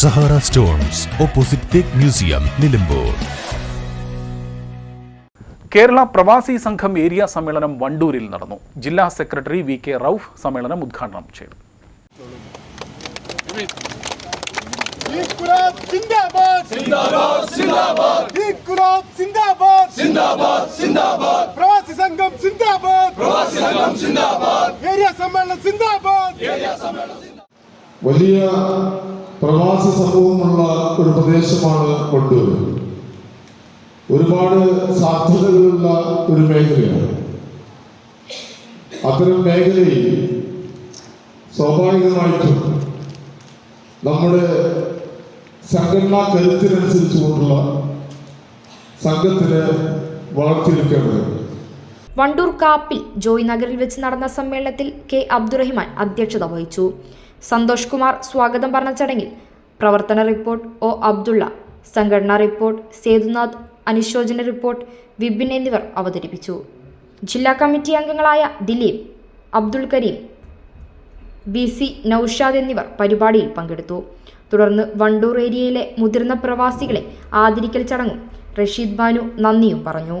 Sahara stones opposite teak museum Nilambur. Kerala Pravasi Sangham area സമ്മേളനം വണ്ടൂരിൽ നടന്നു. ജില്ലാ secretary V K Rauf സമ്മേളനം ഉദ്ഘാടനം ചെയ്തു. പ്രവാസി സംഘം പ്രവാസി സംഘം ഏരിയ സമ്മേളനം വലിയ പ്രവാസി സമൂഹമുള്ള ഒരു പ്രദേശമാണ് കൊണ്ടുവരുന്നത് ഒരുപാട് സാധ്യതകളുള്ള ഒരു മേഖലയാണ്. അത്തരം മേഖലയിൽ സ്വാഭാവികമായിട്ടും നമ്മുടെ സംഘടനാ കരുത്തിനനുസരിച്ചുകൊണ്ടുള്ള സംഘത്തിന് വളർത്തിയെടുക്കേണ്ടതുണ്ട്. വണ്ടൂർ കാപ്പിൽ ജോയ് നഗറിൽ വെച്ച് നടന്ന സമ്മേളനത്തിൽ കെ അബ്ദുറഹിമാൻ അധ്യക്ഷത വഹിച്ചു. സന്തോഷ് കുമാർ സ്വാഗതം പറഞ്ഞ ചടങ്ങിൽ പ്രവർത്തന റിപ്പോർട്ട് ഒ അബ്ദുള്ള സംഘടനാ റിപ്പോർട്ട് സേതുനാഥ് അനുശോചന റിപ്പോർട്ട് വിപിൻ എന്നിവർ അവതരിപ്പിച്ചു. ജില്ലാ കമ്മിറ്റി അംഗങ്ങളായ ദിലീപ് അബ്ദുൾ കരീം വി സി നൌഷാദ് എന്നിവർ പരിപാടിയിൽ പങ്കെടുത്തു. തുടർന്ന് വണ്ടൂർ ഏരിയയിലെ മുതിർന്ന പ്രവാസികളെ ആദരിക്കൽ ചടങ്ങും റഷീദ് ബാനു നന്ദിയും പറഞ്ഞു.